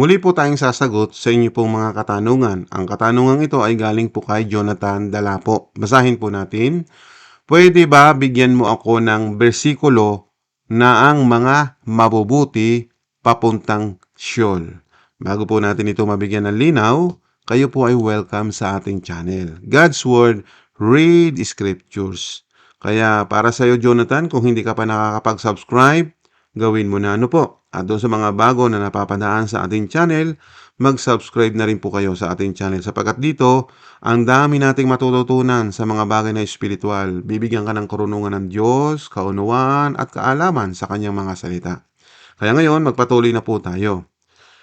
Muli po tayong sasagot sa inyo pong mga katanungan. Ang katanungan ito ay galing po kay Jonathan Dalapo. Basahin po natin. Pwede ba bigyan mo ako ng bersikulo na ang mga mabubuti papuntang Siyol? Bago po natin ito mabigyan ng linaw, kayo po ay welcome sa ating channel. God's Word, Read Scriptures. Kaya para sa iyo, Jonathan, kung hindi ka pa nakakapag-subscribe, gawin mo na ano po. At doon sa mga bago na napapadaan sa ating channel, mag-subscribe na rin po kayo sa ating channel sapagkat dito, ang dami nating matututunan sa mga bagay na espiritual. Bibigyan ka ng karunungan ng Diyos, kaunawaan at kaalaman sa kanyang mga salita. Kaya ngayon, magpatuloy na po tayo.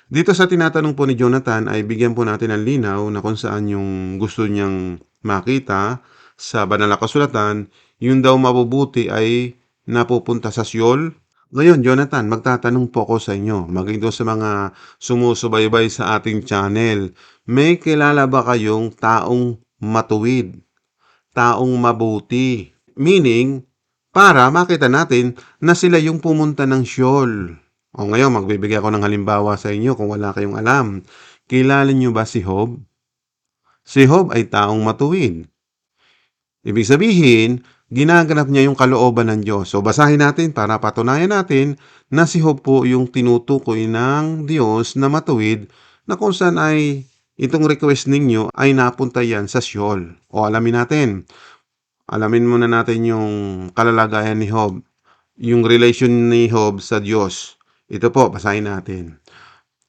Dito sa tinatanong po ni Jonathan ay bigyan po natin ng linaw na kung saan yung gusto niyang makita sa banal na kasulatan, yung daw mabubuti ay napupunta sa Siyol. Ngayon, Jonathan, magtatanong po ako sa inyo, maging doon sa mga sumusubaybay sa ating channel, may kilala ba kayong taong matuwid, taong mabuti? Meaning, para makita natin na sila yung pumunta ng Siyol. O ngayon, magbibigay ako ng halimbawa sa inyo kung wala kayong alam. Kilala niyo ba si Job? Si Job ay taong matuwid. Ibig sabihin, ginaganap niya yung kalooban ng Diyos. So basahin natin para patunayan natin na si Job po yung tinutukoy ng Diyos na matuwid na kung saan ay itong request ninyo ay napunta yan sa Sheol. O alamin natin. Alamin muna natin yung kalalagayan ni Job. Yung relation ni Job sa Diyos. Ito po, basahin natin.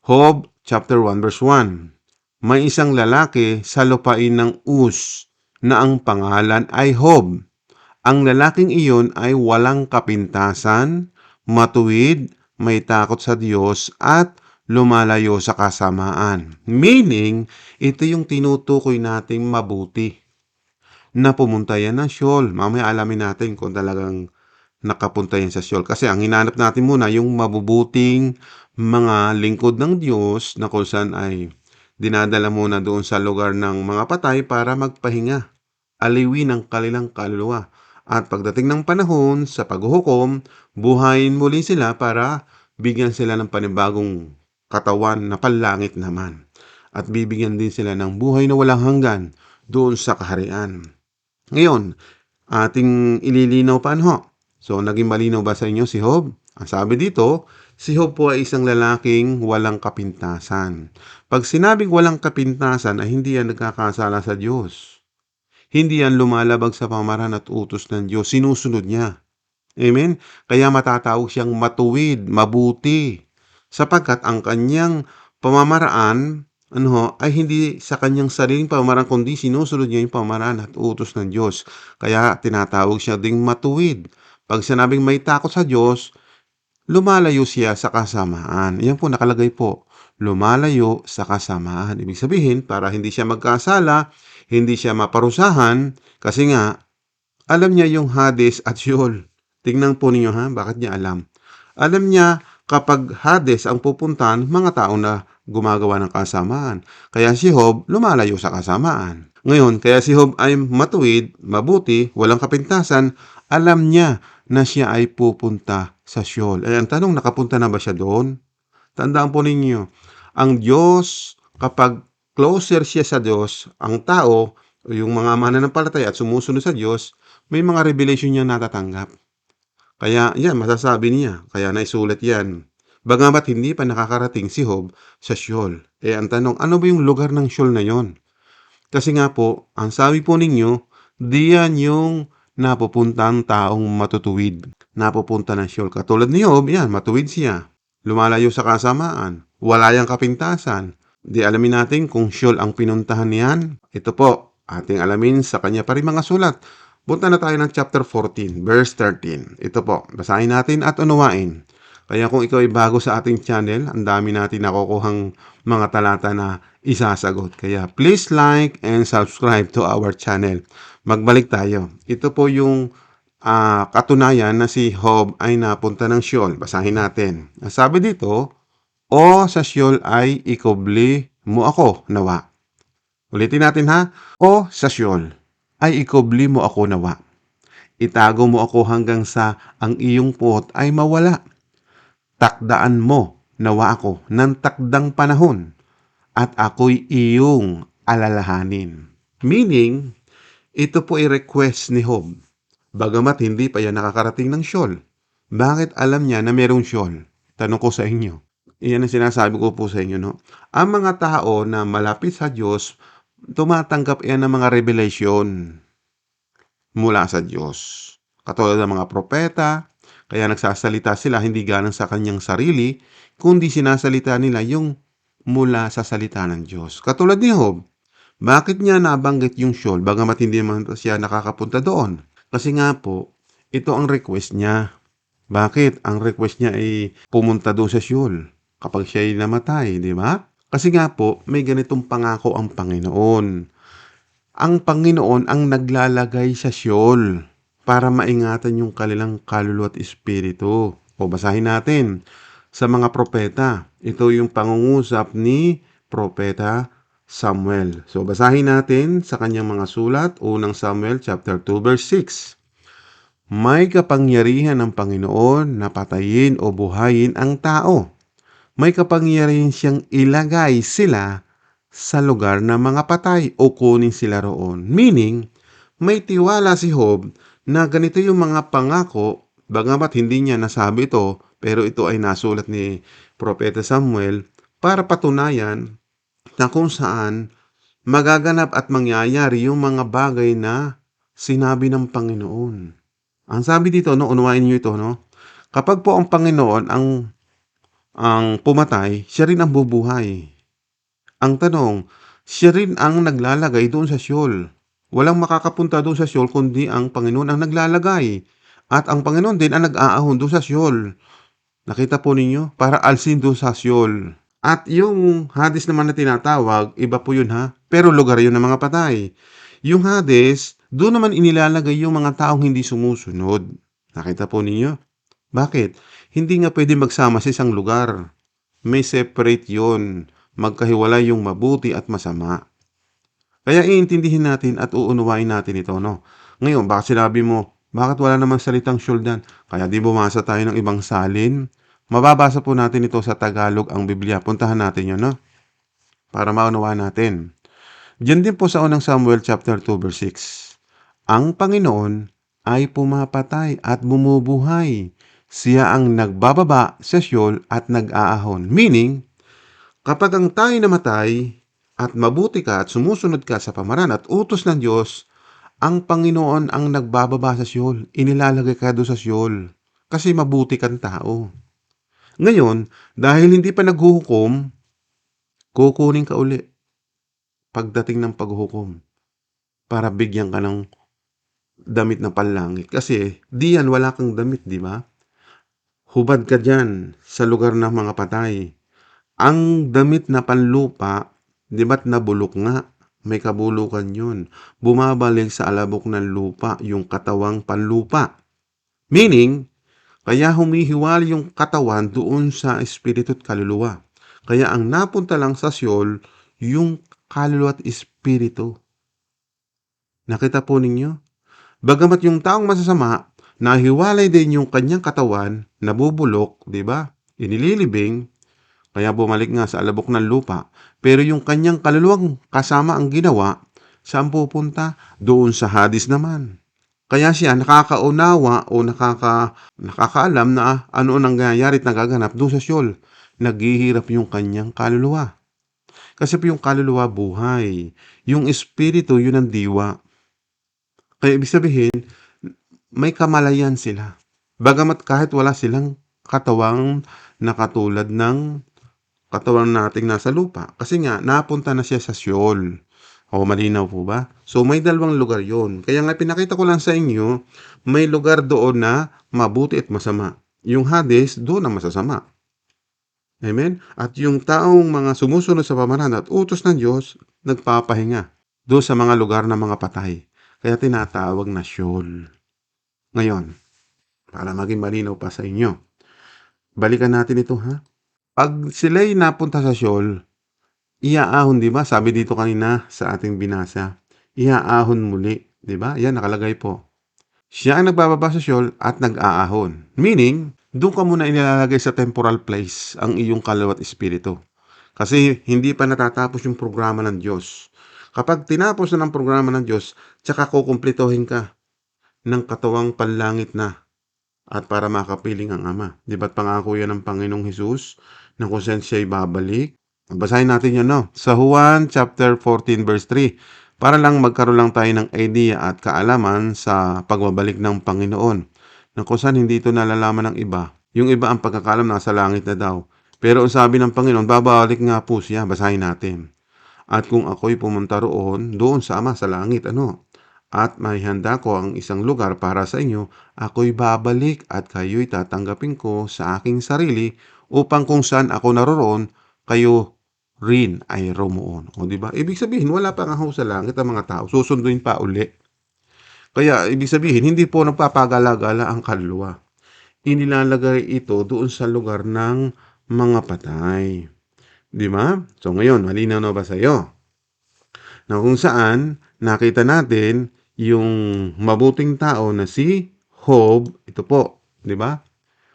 Job chapter 1 verse 1. May isang lalaki sa lupain ng Uz na ang pangalan ay Job. Ang lalaking iyon ay walang kapintasan, matuwid, may takot sa Diyos at lumalayo sa kasamaan. Meaning, ito yung tinutukoy nating mabuti na pumunta yan ng Sheol. Mamaya alamin natin kung talagang nakapunta yan sa Sheol. Kasi ang hinanap natin muna yung mabubuting mga lingkod ng Diyos na kung saan ay dinadala muna doon sa lugar ng mga patay para magpahinga, aliwin ang kanilang kaluluwa. At pagdating ng panahon sa paghuhukom, buhayin muli sila para bigyan sila ng panibagong katawan na panlangit naman. At bibigyan din sila ng buhay na walang hanggan doon sa kaharian. Ngayon, ating ililinaw pa ano? So, naging malinaw ba sa inyo si Job? Ang sabi dito, si Job po ay isang lalaking walang kapintasan. Pag sinabing walang kapintasan ay hindi yan nagkakasala sa Diyos. Hindi yan lumalabag sa pamaran at utos ng Diyos. Sinusunod niya. Amen? Kaya matatawag siyang matuwid, mabuti. Sapagkat ang kanyang pamamaraan ano ay hindi sa kanyang sariling pamamaraan kundi sinusunod niya yung pamamaraan at utos ng Diyos. Kaya tinatawag siya ding matuwid. Pag sinabing may takot sa Diyos, lumalayo siya sa kasamaan. Yan po nakalagay po. Lumalayo sa kasamaan. Ibig sabihin, para hindi siya magkasala, hindi siya maparusahan, kasi nga, alam niya yung Hades at Sheol. Tingnan po ninyo ha, bakit niya alam? Alam niya kapag Hades ang pupuntahan, mga tao na gumagawa ng kasamaan. Kaya si Job lumalayo sa kasamaan. Ngayon, kaya si Job ay matuwid, mabuti, walang kapintasan, alam niya na siya ay pupunta sa Sheol. Ay, ang tanong, nakapunta na ba siya doon? Tandaan po ninyo, ang Diyos, kapag closer siya sa Diyos, ang tao, yung mga mananampalataya at sumusunod sa Diyos, may mga revelation niya natatanggap. Kaya yan, masasabi niya. Kaya naisulat yan. Bagamat hindi pa nakakarating si Job sa Sheol. Eh ang tanong, ano ba yung lugar ng Sheol na yon? Kasi nga po, ang sabi po ninyo, diyan yung napupunta ang taong matutuwid. Napupunta ng Sheol. Katulad ni Job, yan, matuwid siya. Lumalayo sa kasamaan. Wala yung kapintasan. Di alamin natin kung Sheol ang pinuntahan niyan. Ito po, ating alamin sa kanya pa rin mga sulat. Punta na tayo ng chapter 14, verse 13. Ito po, basahin natin at unawain. Kaya kung ikaw ay bago sa ating channel, ang dami natin nakukuhang mga talata na isasagot. Kaya please like and subscribe to our channel. Magbalik tayo. Ito po yung ah, katunayan na si Job ay napunta ng Sheol. Basahin natin. Sabi dito, O sa Sheol ay ikubli mo ako, nawa. Ulitin natin ha. O sa Sheol ay ikubli mo ako, nawa. Itago mo ako hanggang sa ang iyong puot ay mawala takdaan mo nawa ako ng takdang panahon at ako'y iyong alalahanin. Meaning, ito po ay request ni Job. Bagamat hindi pa yan nakakarating ng Sheol. Bakit alam niya na merong Sheol? Tanong ko sa inyo. Iyan ang sinasabi ko po sa inyo, no? Ang mga tao na malapit sa Diyos, tumatanggap yan ng mga revelation mula sa Diyos. Katulad ng mga propeta, kaya nagsasalita sila hindi galing sa kanyang sarili, kundi sinasalita nila yung mula sa salita ng Diyos. Katulad ni Job, bakit niya nabanggit yung Sheol bagamat hindi naman siya nakakapunta doon? Kasi nga po, ito ang request niya. Bakit? Ang request niya ay pumunta doon sa Sheol kapag siya ay namatay, di ba? Kasi nga po, may ganitong pangako ang Panginoon. Ang Panginoon ang naglalagay sa Sheol para maingatan yung kanilang kaluluwa at espiritu. O basahin natin sa mga propeta. Ito yung pangungusap ni propeta Samuel. So basahin natin sa kanyang mga sulat, unang Samuel chapter 2 verse 6. May kapangyarihan ng Panginoon na patayin o buhayin ang tao. May kapangyarihan siyang ilagay sila sa lugar ng mga patay o kunin sila roon. Meaning, may tiwala si Job na ganito yung mga pangako, bagamat hindi niya nasabi ito, pero ito ay nasulat ni Propeta Samuel para patunayan na kung saan magaganap at mangyayari yung mga bagay na sinabi ng Panginoon. Ang sabi dito, no, unawain niyo ito, no? Kapag po ang Panginoon ang ang pumatay, siya rin ang bubuhay. Ang tanong, siya rin ang naglalagay doon sa Sheol. Walang makakapunta doon sa Sheol kundi ang Panginoon ang naglalagay. At ang Panginoon din ang nag-aahon doon sa Sheol. Nakita po ninyo? Para alsin doon sa Sheol. At yung Hades naman na tinatawag, iba po yun ha. Pero lugar yun ng mga patay. Yung Hades, doon naman inilalagay yung mga taong hindi sumusunod. Nakita po ninyo? Bakit? Hindi nga pwede magsama sa isang lugar. May separate yon. Magkahiwalay yung mabuti at masama. Kaya iintindihin natin at uunawain natin ito, no? Ngayon, baka sinabi mo, bakit wala namang salitang syuldan? Kaya di bumasa tayo ng ibang salin? Mababasa po natin ito sa Tagalog ang Biblia. Puntahan natin yun, no? Para maunawaan natin. Diyan din po sa unang Samuel chapter 2 verse 6. Ang Panginoon ay pumapatay at bumubuhay. Siya ang nagbababa sa Sheol at nag-aahon. Meaning, kapag ang tayo namatay at mabuti ka at sumusunod ka sa pamaran at utos ng Diyos, ang Panginoon ang nagbababa sa Sheol. Inilalagay ka doon sa Sheol. Kasi mabuti kang tao. Ngayon, dahil hindi pa naghuhukom, kukunin ka uli pagdating ng paghuhukom para bigyan ka ng damit na panlangit. Kasi di yan, wala kang damit, di ba? Hubad ka dyan sa lugar ng mga patay. Ang damit na panlupa, di ba't nabulok nga? May kabulukan yun. Bumabalik sa alabok ng lupa, yung katawang panlupa. Meaning, kaya humihiwal yung katawan doon sa espiritu at kaluluwa. Kaya ang napunta lang sa Seol, yung kaluluwa at espiritu. Nakita po ninyo? Bagamat yung taong masasama, nahiwalay din yung kanyang katawan, nabubulok, di ba? Inililibing, kaya bumalik nga sa alabok ng lupa. Pero yung kanyang kaluluwang kasama ang ginawa, saan pupunta? Doon sa hadis naman. Kaya siya nakakaunawa o nakaka, nakakaalam na ano ang nangyayari at nagaganap doon sa Seol. Naghihirap yung kanyang kaluluwa. Kasi po yung kaluluwa buhay. Yung espiritu, yun ang diwa. Kaya ibig sabihin, may kamalayan sila. Bagamat kahit wala silang katawang na katulad ng katawan nating nasa lupa. Kasi nga, napunta na siya sa Seol. O, malinaw po ba? So, may dalawang lugar yon. Kaya nga, pinakita ko lang sa inyo, may lugar doon na mabuti at masama. Yung Hades, doon ang masasama. Amen? At yung taong mga sumusunod sa pamaran at utos ng Diyos, nagpapahinga doon sa mga lugar ng mga patay. Kaya tinatawag na Sheol. Ngayon, para maging malinaw pa sa inyo, balikan natin ito ha. Pag sila'y napunta sa Sheol, iaahon, di ba? Sabi dito kanina sa ating binasa, iaahon muli, di ba? Yan, nakalagay po. Siya ang nagbababa sa Sheol at nag-aahon. Meaning, doon ka muna inilalagay sa temporal place ang iyong kaluluwa at espiritu. Kasi hindi pa natatapos yung programa ng Diyos. Kapag tinapos na ng programa ng Diyos, tsaka kukumplituhin ka ng katawang panlangit na at para makapiling ang Ama. Di ba't pangako yan ng Panginoong Hesus na kung saan siya'y babalik? Basahin natin yun, no? Sa Juan chapter 14 verse 3, para lang magkaroon lang tayo ng idea at kaalaman sa pagbabalik ng Panginoon. Na kung saan hindi ito nalalaman ng iba. Yung iba ang pagkakalam nasa langit na daw. Pero ang sabi ng Panginoon, babalik nga po siya. Basahin natin. At kung ako'y pumunta roon, doon sa Ama sa langit, ano? At may handa ko ang isang lugar para sa inyo, ako'y babalik at kayo'y tatanggapin ko sa aking sarili upang kung saan ako naroroon, kayo rin ay romoon. O di ba? Ibig sabihin, wala pa nga ho sa langit ang mga tao. Susunduin pa uli. Kaya, ibig sabihin, hindi po nagpapagala-gala ang kaluluwa. Inilalagay ito doon sa lugar ng mga patay. Di ba? So ngayon, malinaw na ba sa iyo? Na kung saan nakita natin yung mabuting tao na si Job, ito po, di ba?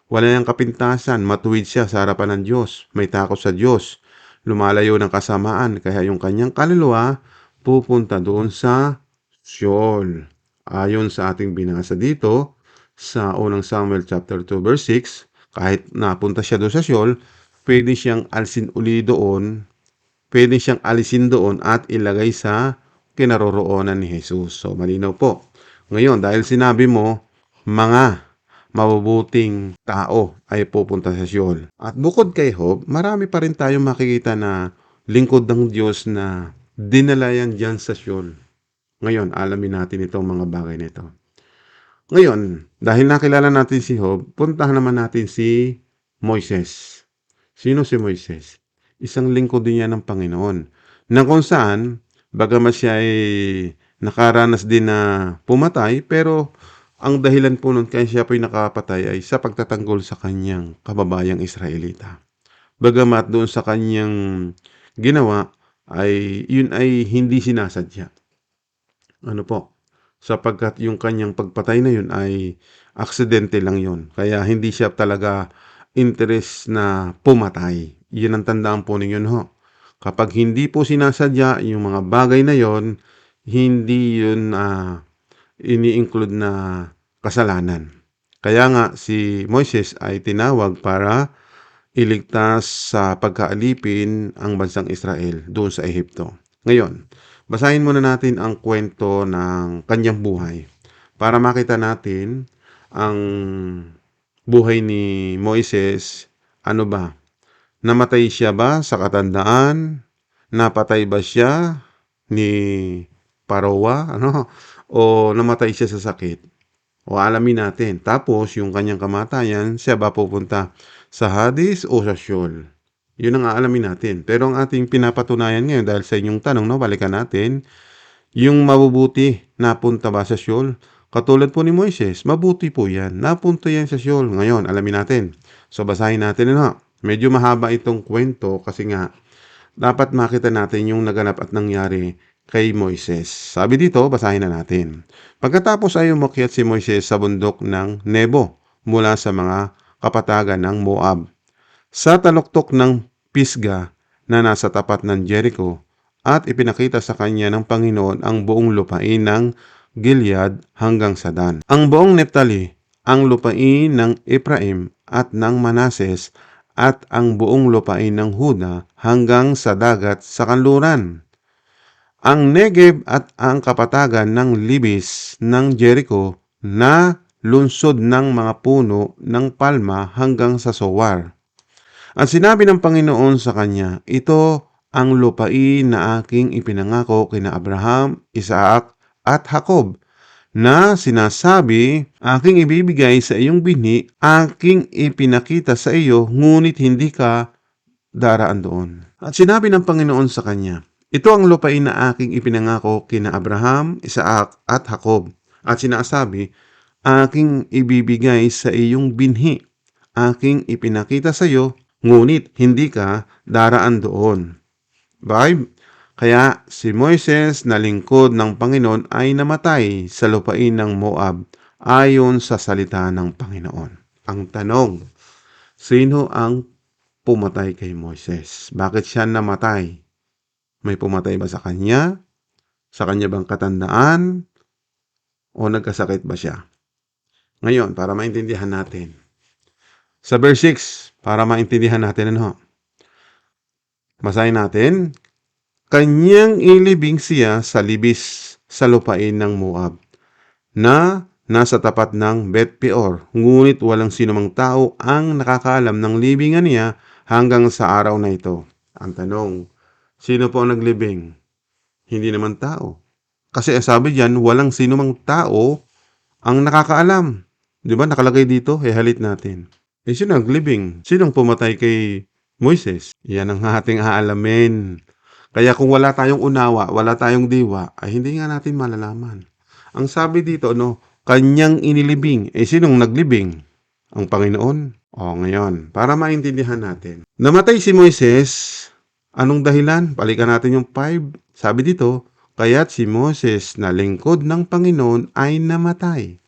Wala niyang kapintasan, matuwid siya sa harapan ng Diyos, may takot sa Diyos, lumalayo ng kasamaan, kaya yung kanyang kaluluwa pupunta doon sa Sheol. Ayon sa ating binasa dito, sa unang Samuel chapter 2 verse 6, kahit napunta siya doon sa Sheol, pwede siyang alisin uli doon, pwede siyang alisin doon at ilagay sa kinaroroonan ni Jesus. So, malinaw po. Ngayon, dahil sinabi mo, mga mabubuting tao ay pupunta sa Sheol. At bukod kay Job, marami pa rin tayong makikita na lingkod ng Diyos na dinala yan dyan sa Sheol. Ngayon, alamin natin itong mga bagay nito. Ngayon, dahil nakilala natin si Job, puntahan naman natin si Moises. Sino si Moises? Isang lingkod din niya ng Panginoon. Na kung saan, bagamat siya ay nakaranas din na pumatay, pero ang dahilan po nun kaya siya po'y nakapatay ay sa pagtatanggol sa kanyang kababayang Israelita. Bagamat doon sa kanyang ginawa ay yun ay hindi sinasadya. Ano po? Sapagkat yung kanyang pagpatay na yun ay aksidente lang yun. Kaya hindi siya talaga interest na pumatay. Yun ang tandaan po ninyo ho. Kapag hindi po sinasadya yung mga bagay na yon, hindi yun uh, ini-include na kasalanan. Kaya nga si Moises ay tinawag para iligtas sa pagkaalipin ang bansang Israel doon sa Ehipto. Ngayon, basahin muna natin ang kwento ng kanyang buhay para makita natin ang buhay ni Moises. Ano ba? Namatay siya ba sa katandaan? Napatay ba siya ni Parowa? Ano? O namatay siya sa sakit? O alamin natin. Tapos, yung kanyang kamatayan, siya ba pupunta sa Hades o sa Sheol? Yun ang aalamin natin. Pero ang ating pinapatunayan ngayon dahil sa inyong tanong, no, balikan natin, yung mabubuti, napunta ba sa Sheol? Katulad po ni Moises, mabuti po yan. Napunta yan sa Sheol. Ngayon, alamin natin. So, basahin natin ano. Medyo mahaba itong kwento kasi nga, dapat makita natin yung naganap at nangyari kay Moises. Sabi dito, basahin na natin. Pagkatapos ay umakyat si Moises sa bundok ng Nebo mula sa mga kapatagan ng Moab. Sa taluktok ng Pisga na nasa tapat ng Jericho at ipinakita sa kanya ng Panginoon ang buong lupain ng Gilead hanggang sa Dan. Ang buong Neptali, ang lupain ng Ephraim at ng Manases at ang buong lupain ng Huda hanggang sa dagat sa kanluran ang Negev at ang kapatagan ng libis ng Jericho na lunsod ng mga puno ng palma hanggang sa Sowar. At sinabi ng Panginoon sa kanya, Ito ang lupain na aking ipinangako kina Abraham, Isaac at Jacob, na sinasabi, aking ibibigay sa iyong binhi, aking ipinakita sa iyo, ngunit hindi ka daraan doon. At sinabi ng Panginoon sa kanya, ito ang lupain na aking ipinangako kina Abraham, Isaac at Jacob. At sinasabi, aking ibibigay sa iyong binhi. Aking ipinakita sa iyo, ngunit hindi ka daraan doon. Vibe? Kaya si Moises na lingkod ng Panginoon ay namatay sa lupain ng Moab ayon sa salita ng Panginoon. Ang tanong, sino ang pumatay kay Moises? Bakit siya namatay? May pumatay ba sa kanya? Sa kanya bang katandaan? O nagkasakit ba siya? Ngayon, para maintindihan natin. Sa verse 6, para maintindihan natin ano. Masahin natin. Kanyang ilibing siya sa libis sa lupain ng Moab na nasa tapat ng Bet Peor. Ngunit walang sinumang tao ang nakakaalam ng libingan niya hanggang sa araw na ito. Ang tanong, sino po ang naglibing? Hindi naman tao. Kasi sabi diyan, walang sinumang tao ang nakakaalam. Di ba? Nakalagay dito, halit natin. Eh, sino naglibing? Sinong pumatay kay Moises? Yan ang ating aalamin. Kaya kung wala tayong unawa, wala tayong diwa, ay hindi nga natin malalaman. Ang sabi dito, no, kanyang inilibing. Eh, sinong naglibing? Ang Panginoon. O, ngayon, para maintindihan natin. Namatay si Moises, anong dahilan? Balikan natin yung 5. Sabi dito, kaya't si Moses na lingkod ng Panginoon ay namatay.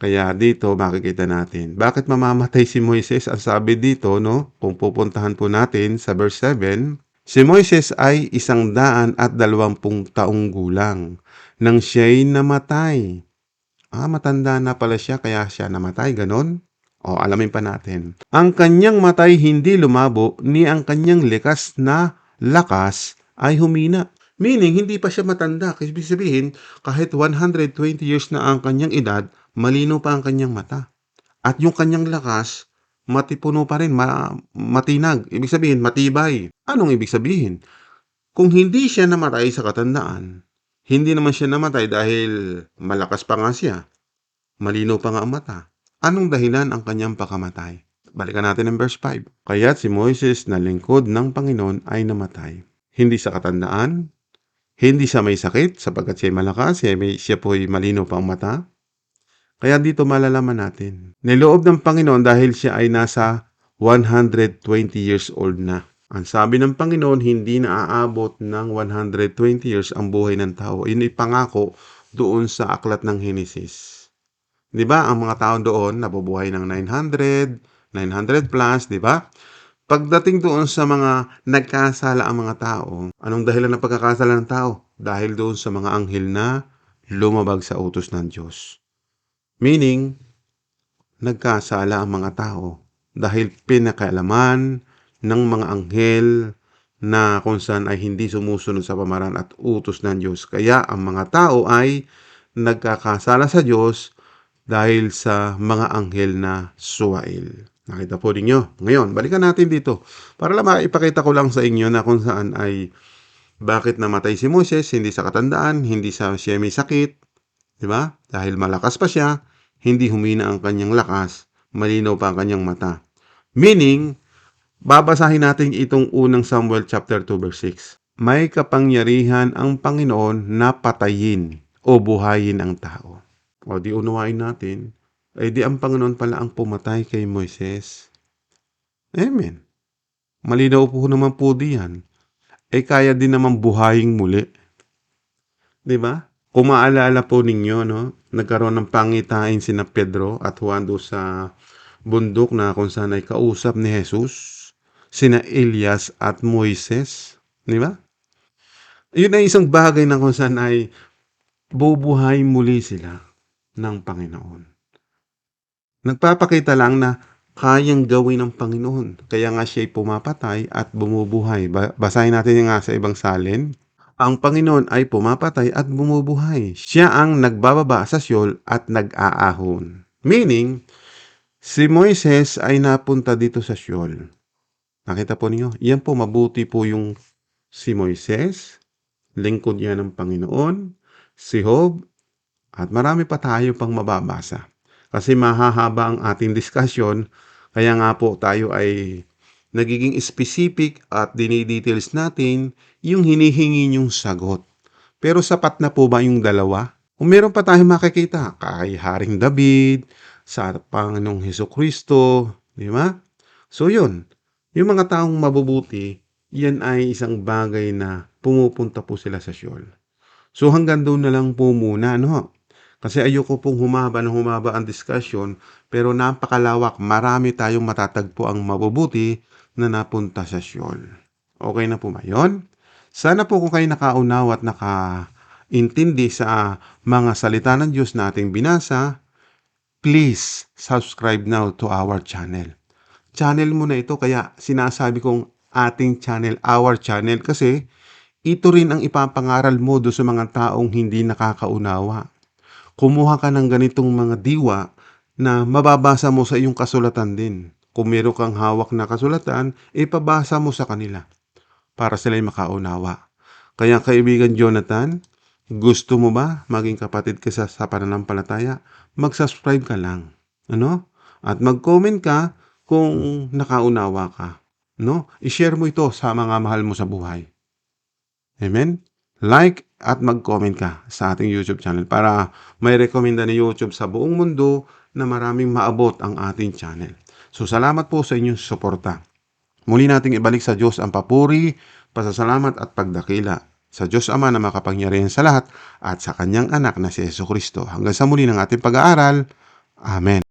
Kaya dito makikita natin, bakit mamamatay si Moises? Ang sabi dito, no, kung pupuntahan po natin sa verse 7, si Moises ay isang daan at dalawampung taong gulang nang siya'y namatay. Ah, matanda na pala siya kaya siya namatay, ganon? O, alamin pa natin. Ang kanyang matay hindi lumabo, ni ang kanyang likas na lakas ay humina. Meaning, hindi pa siya matanda. Ibig sabihin, kahit 120 years na ang kanyang edad, malino pa ang kanyang mata. At yung kanyang lakas, matipuno pa rin, ma- matinag. Ibig sabihin, matibay. Anong ibig sabihin? Kung hindi siya namatay sa katandaan, hindi naman siya namatay dahil malakas pa nga siya. Malino pa nga ang mata. Anong dahilan ang kanyang pakamatay? Balikan natin ang verse 5. Kaya't si Moises na lingkod ng Panginoon ay namatay. Hindi sa katandaan, hindi siya may sakit sapagkat siya ay malakas, siya, may, siya po ay malino pa ang mata. Kaya dito malalaman natin. Niloob ng Panginoon dahil siya ay nasa 120 years old na. Ang sabi ng Panginoon, hindi na aabot ng 120 years ang buhay ng tao. Yun ay pangako doon sa aklat ng Genesis. Di ba? Ang mga tao doon nabubuhay ng 900, 900 plus, di ba? Pagdating doon sa mga nagkasala ang mga tao, anong dahilan ng pagkakasala ng tao? Dahil doon sa mga anghel na lumabag sa utos ng Diyos. Meaning, nagkasala ang mga tao dahil pinakaalaman ng mga anghel na kung saan ay hindi sumusunod sa pamaran at utos ng Diyos. Kaya ang mga tao ay nagkakasala sa Diyos dahil sa mga anghel na suwail. Nakita po ninyo. Ngayon, balikan natin dito. Para lang maipakita ko lang sa inyo na kung saan ay bakit namatay si Moses, hindi sa katandaan, hindi sa siya may sakit, di ba? Dahil malakas pa siya, hindi humina ang kanyang lakas, malinaw pa ang kanyang mata. Meaning, babasahin natin itong unang Samuel chapter 2 verse 6. May kapangyarihan ang Panginoon na patayin o buhayin ang tao. O di unawain natin, ay di ang Panginoon pala ang pumatay kay Moises. Amen. Malinaw po naman po diyan. Eh kaya din naman buhayin muli. 'Di ba? Kung maalala po ninyo, no, nagkaroon ng pangitain sina Pedro at Juan do sa bundok na kung saan ay kausap ni Jesus, sina Elias at Moises, 'di ba? Yun ay isang bagay na kung saan ay bubuhay muli sila ng Panginoon. Nagpapakita lang na kayang gawin ng Panginoon. Kaya nga siya ay pumapatay at bumubuhay. Ba- basahin natin nga sa ibang salin. Ang Panginoon ay pumapatay at bumubuhay. Siya ang nagbababa sa siyol at nag-aahon. Meaning, si Moises ay napunta dito sa siyol. Nakita po ninyo? Yan po, mabuti po yung si Moises, lingkod niya ng Panginoon, si Job, at marami pa tayo pang mababasa. Kasi mahahaba ang ating diskusyon, kaya nga po tayo ay nagiging specific at dinidetails natin yung hinihingi niyong sagot. Pero sapat na po ba yung dalawa? Kung meron pa tayong makikita, kay Haring David, sa Panginoong Heso Kristo, di ba? So yun, yung mga taong mabubuti, yan ay isang bagay na pumupunta po sila sa siyol. So hanggang doon na lang po muna, no? Kasi ayoko pong humaba ng humaba ang discussion, pero napakalawak. Marami tayong matatagpo ang mabubuti na napunta sa Siol. Okay na po ba yun? Sana po kung kayo nakaunawa at nakaintindi sa mga salita ng Diyos na ating binasa, please subscribe now to our channel. Channel mo na ito kaya sinasabi kong ating channel, our channel kasi ito rin ang ipapangaral mo do sa mga taong hindi nakakaunawa. Kumuha ka ng ganitong mga diwa na mababasa mo sa iyong kasulatan din. Kung meron kang hawak na kasulatan, ipabasa mo sa kanila para sila'y makaunawa. Kaya kaibigan Jonathan, gusto mo ba maging kapatid ka sa, sa pananampalataya? Mag-subscribe ka lang. Ano? At mag-comment ka kung nakaunawa ka. No? I-share mo ito sa mga mahal mo sa buhay. Amen? Like at mag-comment ka sa ating YouTube channel para may rekomenda ni YouTube sa buong mundo na maraming maabot ang ating channel. So salamat po sa inyong suporta. Muli nating ibalik sa Diyos ang papuri, pasasalamat at pagdakila sa Diyos Ama na makapangyarihan sa lahat at sa kanyang anak na si Yeso Kristo. Hanggang sa muli ng ating pag-aaral. Amen.